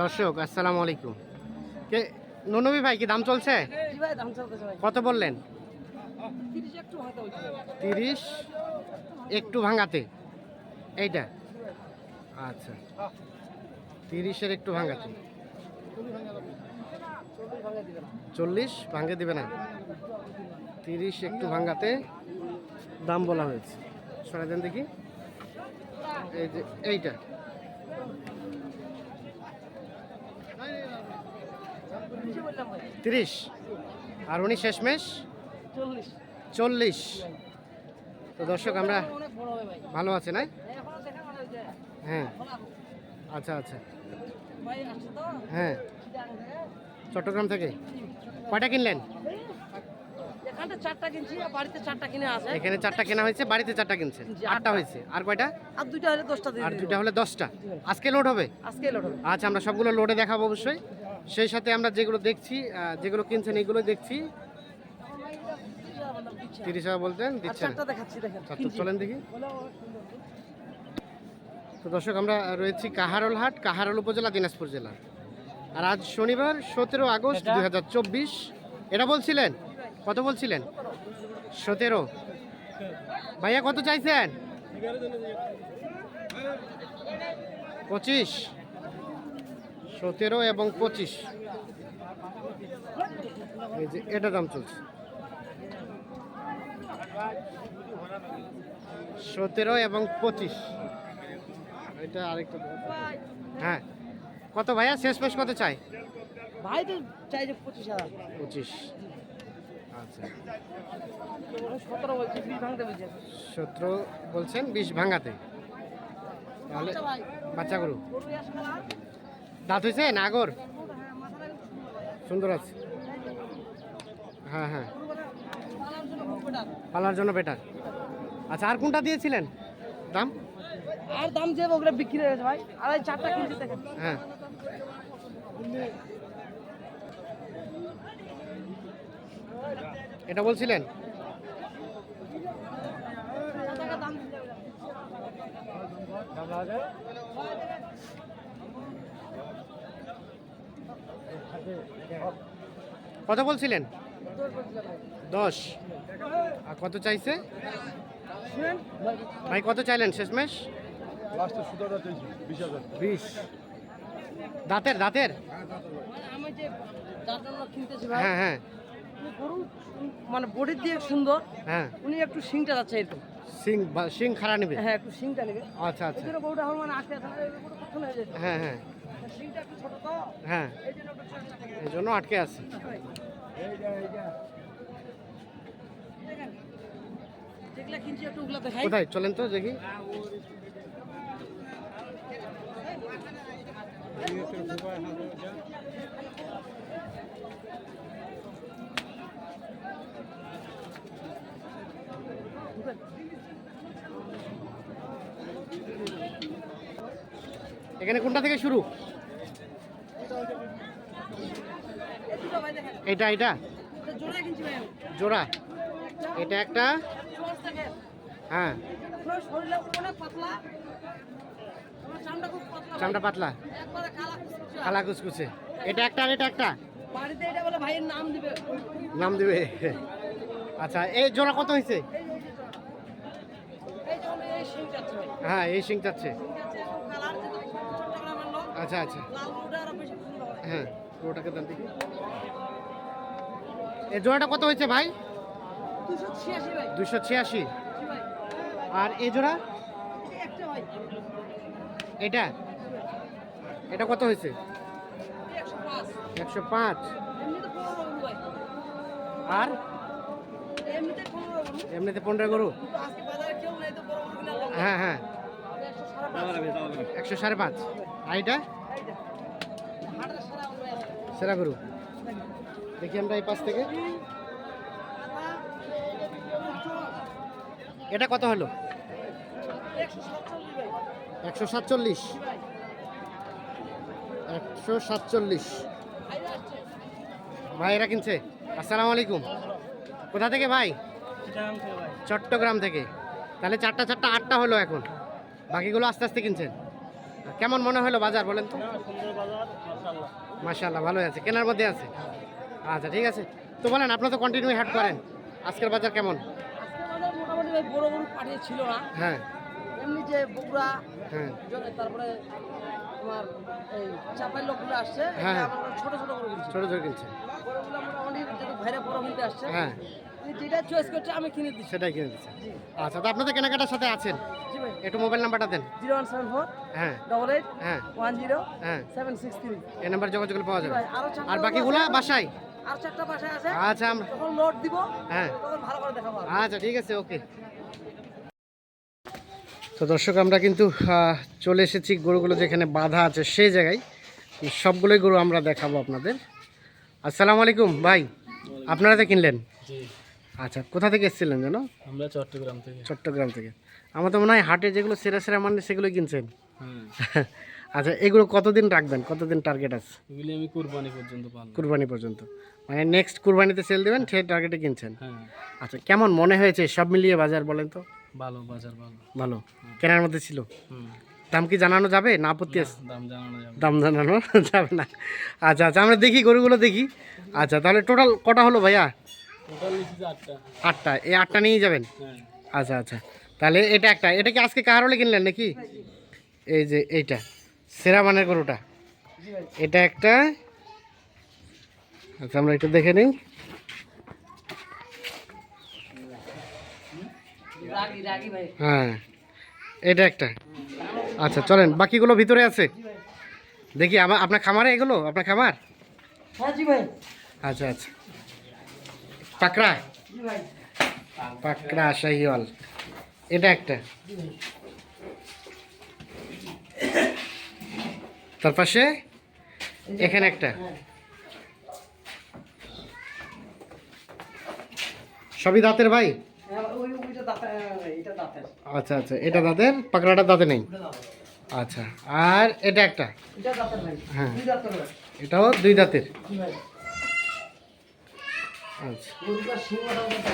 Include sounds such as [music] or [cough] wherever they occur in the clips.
দর্শক আসসালামু আলাইকুম। কে ননবী ভাই কি দাম চলছে? কত বললেন? তিরিশ একটু ভাঙাতে এইটা? আচ্ছা। তিরিশের একটু ভাঙাতে। চল্লিশ ভাঙে দেবে না। তিরিশ একটু ভাঙাতে দাম বলা হয়েছে। শোনা দেন দেখি। এই যে এইটা বেশি বললাম ভাই তিরিশ। আর উনি শেষমেশ? চল্লিশ। তো দর্শক আমরা ভালো আছে না এখনও দেখা হয়েছে হ্যাঁ। আচ্ছা আচ্ছা। হ্যাঁ। চট্টগ্রাম থেকে? কয়টা কিনলেন? কিনছি এখানে চারটা কেনা হয়েছে বাড়িতে চারটা কিনছেন জি, আটটা। হয়েছে। আর কয়টা? আর দুইটা হলে দশটা আর। দুইটা হলে দশটা। আজকে লোড হবে? আজকে লোড হবে। আচ্ছা আমরা সবগুলো লোডে দেখাবো অবশ্যই। সেই সাথে আমরা যেগুলো দেখছি যেগুলো কিনছেন এইগুলো দেখছি। তিরিশ টাকা বলতেন দিচ্ছেন। চলেন দেখি। তো। তো দর্শক আমরা রয়েছি কাহারোল হাট কাহারোল উপজেলা দিনাজপুর জেলা। আর আজ শনিবার সতেরো আগস্ট দুই হাজার চব্বিশ। এটা বলছিলেন? কত বলছিলেন? সতেরো। ভাইয়া কত চাইছেন? পঁচিশ। সতেরো এবং পঁচিশ। এই যে এটা দাম চলছে। সতেরো এবং পঁচিশ। এটা আরেকটা। হ্যাঁ। কত ভাইয়া? শেষ পেশ কত চাই? ভাই তো চাই যে পঁচিশ হাজার। পঁচিশ। আচ্ছা। সতেরো বলছেন বিশ ভাঙাতে। তাহলে আচ্ছা বাচ্চা গরু দাঁত হয়েছে? নাগর সুন্দর আছে। হ্যাঁ হ্যাঁ। পালার জন্য বেটার আচ্ছা আর কোনটা দিয়েছিলেন? দাম? আর দাম যে ওগুলো বিক্রি হয়ে গেছে ভাই আর এই চারটা দেখেন। হ্যাঁ। এটা বলছিলেন? দাম দিতে হবে? কত বলছিলেন? দশ আর কত চাইছে? শুনেন ভাই, কত চাইলেন শেষমেশ? বিশ দাঁতের দাঁতের? মানে আমি যে যার জন্য কিনতেছি ভাই হ্যাঁ হ্যাঁ। মানে বডির দিয়ে সুন্দর। হ্যাঁ। উনি একটু শিংটা যাচ্ছে একটু সিং বা- সিং খাড়া নেবে? হ্যাঁ একটু শিংটা নেবে। আচ্ছা আচ্ছা। গরুটা মানে হয়ে হ্যাঁ। হ্যাঁ। এই জন্য আটকে আছে। কোথায়? চলেন তো দেখি। এখানে কোনটা থেকে শুরু এই দুটো ভাই দেখেন এটা এটা? জোড়া এটা একটা? হ্যাঁ। চামড়া পাতলা কালা কুচকুচে। এটা একটা আর এটা একটা? নাম দিবে। আচ্ছা এই জোড়া কত হয়েছে? এই এই শিং হ্যাঁ এই সিং চাচ্ছে আচ্ছা আচ্ছা। হয় হ্যাঁ পুরোটাকে দাম দেখি। এই জোড়াটা কত হয়েছে ভাই? দুশো ছিয়াশি আর এই জোড়া? এটা? এটা কত হয়েছে? একশো পাঁচ। আর? এমনিতে পনেরো গরু। হ্যাঁ হ্যাঁ। একশো সাড়ে পাঁচ। আর এটা? সেরা গরু। দেখি আমরা এই পাশ থেকে। এটা কত হলো? একশো সাতচল্লিশ। একশো সাতচল্লিশ। ভাইরা কিনছে? আসসালামু আলাইকুম। কোথা থেকে ভাই। চট্টগ্রাম থেকে। তাহলে চারটা চারটা আটটা হলো এখন। বাকিগুলো আস্তে আস্তে কিনছেন। কেমন মনে হলো বাজার বলেন তো? সুন্দর বাজার মাশাআল্লাহ। মাশাআল্লাহ ভালো আছে। কেনার মধ্যে আছে? আচ্ছা ঠিক আছে। তো বলেন আপনারা তো কন্টিনিউ হাট করেন। আজকের বাজার কেমন? আজকে মোটামুটি ওই বড় গরু পাঠিয়ে ছিল না। হ্যাঁ। এমনি যে বগুড়া হ্যাঁ। তারপরে তোমার এই চাপাই লোকগুলো আসছে হ্যাঁ। ছোট ছোট ছোট ছোট কিনছে। মোটামুটি ভাইরা বড় কিনতে আসছে। হ্যাঁ। যেটা চয়েস করছে আমি কিনে দিচ্ছি। সেটাই কিনে দিচ্ছে জি। আচ্ছা তো আপনাদের কেনাকাটার সাথে আছেন? জি ভাই। একটু মোবাইল নাম্বারটা দেন। জিরো ওয়ান সেভেন ফোর হ্যাঁ। ডবল এইট হ্যাঁ। ওয়ান জিরো হ্যাঁ। Seven six three. এই নাম্বার যোগাযোগ করলে পাওয়া যাবে। আর বাকিগুলা। বাসায়? আর চারটা বাসায় আছে। আচ্ছা আমরা লোড দিব হ্যাঁ। তখন ভালো করে দেখাবো আচ্ছা ঠিক আছে ওকে। তো দর্শক আমরা কিন্তু চলে এসেছি গরুগুলো যেখানে বাধা আছে সেই জায়গায়। সবগুলোই গরু আমরা দেখাবো আপনাদের। আসসালামু আলাইকুম ভাই। আপনারা তো কিনলেন? জি। আচ্ছা কোথা থেকে এসেছিলেন জানো আমরা চট্টগ্রাম থেকে। চট্টগ্রাম থেকে। আমার তো মনে হয় হাটে যেগুলো সেরা সেরা মানে সেগুলো কিনছেন। [laughs] আচ্ছা এগুলো কতদিন রাখবেন? কতদিন টার্গেট আছে? এগুলি আমি কুরবানি পর্যন্ত পালন কুরবানি পর্যন্ত। মানে নেক্সট কুরবানিতে সেল দেবেন সেই টার্গেটে কিনছেন? হ্যাঁ। আচ্ছা কেমন মনে হয়েছে? সব মিলিয়ে বাজার বলেন তো। ভালো বাজার ভালো। ভালো। কেনার মধ্যে ছিল? দাম কি জানানো যাবে? না আপত্তি আছে? দাম জানানো যাবে দাম জানানো যাবে না। আচ্ছা আচ্ছা আমরা দেখি গরুগুলো দেখি। আচ্ছা তাহলে টোটাল কটা হলো ভাইয়া? আটটা। আটটা। এই আটটা নিয়েই যাবেন? হ্যাঁ। আচ্ছা আচ্ছা। তাহলে এটা একটা। এটা কি আজকে কাহার হলে কিনলেন নাকি? এই যে এইটা। সেরা মানের গরুটা। এটা একটা। আচ্ছা আমরা একটু দেখে নিই। রাগি রাগি ভাই। হ্যাঁ। এটা একটা। আচ্ছা চলেন। বাকিগুলো ভিতরে আছে। দেখি আমার আপনার খামারে এগুলো? আপনার খামার? হ্যাঁ জি ভাই। আচ্ছা আচ্ছা। পাকড়া? পাকড়া শাহিওয়াল। এটা একটা। তার পাশে? এখানে একটা। সবই দাঁতের ভাই? আচ্ছা আচ্ছা। এটা দাঁতের? পাকড়াটা দাঁতে নেই? আচ্ছা। আর এটা একটা? হ্যাঁ। এটাও দুই দাঁতের জি ভাই আচ্ছা গরুটা সিংহটা ওটা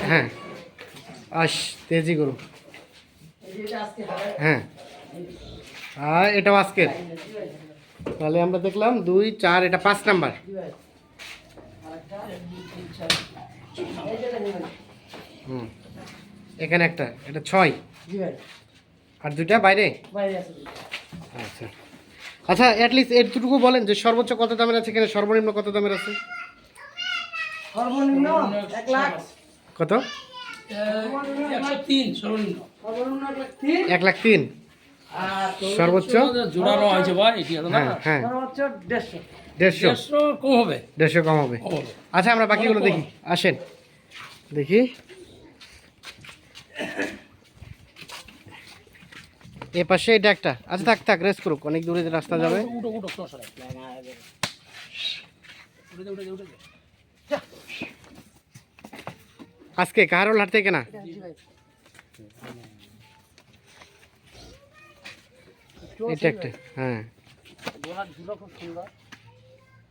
হ্যাঁ। আস, তেজি গরু। হ্যাঁ। আর এটাও আজকের। তাহলে আমরা দেখলাম দুই, চার, এটা পাঁচ নাম্বার। হুম। এখানে একটা, এটা ছয়। আর দুইটা বাইরে? বাইরে আচ্ছা আচ্ছা অ্যাটলিস্ট এটুকু বলেন যে সর্বোচ্চ কত দামের আছে এখানে সর্বনিম্ন কত দামের আছে? সর্বনিম্ন এক লাখ কত এক লাখ তিন সর্বোচ্চ জোড়ানো হয়েছে ভাই হ্যাঁ হ্যাঁ সর্বোচ্চ দেড়শো দেড়শো দেড়শো কম হবে দেড়শো কম হবে আচ্ছা আমরা বাকিগুলো দেখি আসেন দেখি এ পাশে এটা একটা আচ্ছা থাক থাক রেস্ট করুক অনেক দূরে রাস্তা যাবে উঠো উঠো সমস্যা নাই উঠে দে, উঠে দে, উঠে দে। আজকে কাহারোল হাট থেকে না? এটা একটা হ্যাঁ।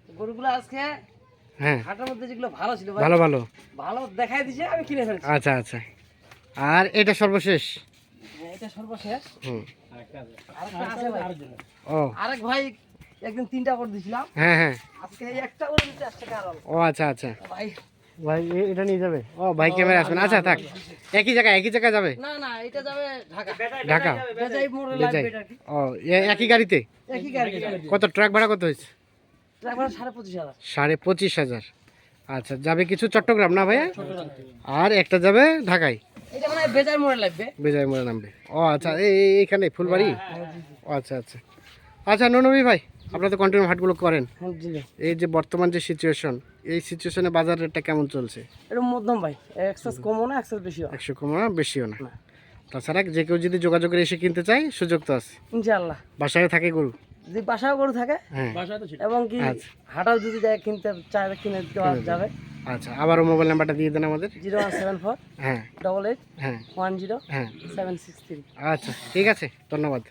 গরুগুলো আজকে হ্যাঁ। হাটের মধ্যে যেগুলো ভালো ছিল ভালো ভালো। ভালো দেখাই দিছে আমি কিনে ফেলছি। আচ্ছা আচ্ছা। আর এটা সর্বশেষ? এটা হুম। ও। আরেক ভাই একদিন তিনটা করে দিছিলাম। হ্যাঁ হ্যাঁ। আজকে একটা করে দিতে আসছে কারণ ও আচ্ছা আচ্ছা। ভাই ভাই এটা নিয়ে যাবে? ও ভাই ক্যামেরা আসবেন আচ্ছা থাক। একই জায়গায় একই জায়গায় যাবে? না না এটা যাবে ঢাকা। ও একই গাড়িতে? একই গাড়ি কত ট্রাক ভাড়া কত হয়েছে? সাড়ে পঁচিশ হাজার। সাড়ে পঁচিশ হাজার। আচ্ছা যাবে কিছু চট্টগ্রাম না ভাইয়া? আর একটা যাবে ঢাকায়? এটা মানে বেজাই মোড়ে লাগবে। বেজায় মোড়ে নামবে। ও আচ্ছা এই এই- এইখানে ফুলবাড়ি? ও আচ্ছা আচ্ছা। আচ্ছা ননবী ভাই। আপনারা তো কন্টিনিউ হাটগুলো করেন। হ্যাঁ এই যে বর্তমান যে সিচুয়েশন এই সিচুয়েশনে বাজার রেটটা কেমন চলছে? এটা মধ্যম ভাই। এক্সেস কমও না এক্সেস বেশিও না। একশো কমও না বেশিও না। তাছাড়া যে কেউ যদি যোগাযোগের এসে কিনতে চায় সুযোগ তো আছে। ইনশাআল্লাহ। বাসায় থাকে গরু? যদি বাসাও গরু থাকে। হ্যাঁ। বাসায় তো ছিল। এবং কি আচ্ছা। হাটাও যদি যায় কিনতে চায় কিনে দেওয়া যাবে। আচ্ছা আবারও মোবাইল নাম্বারটা দিয়ে দেন আমাদের। জিরো ওয়ান সেভেন ফোর হ্যাঁ। ডবল এইট হ্যাঁ। ওয়ান জিরো হ্যাঁ। Seven six three. আচ্ছা ঠিক আছে ধন্যবাদ।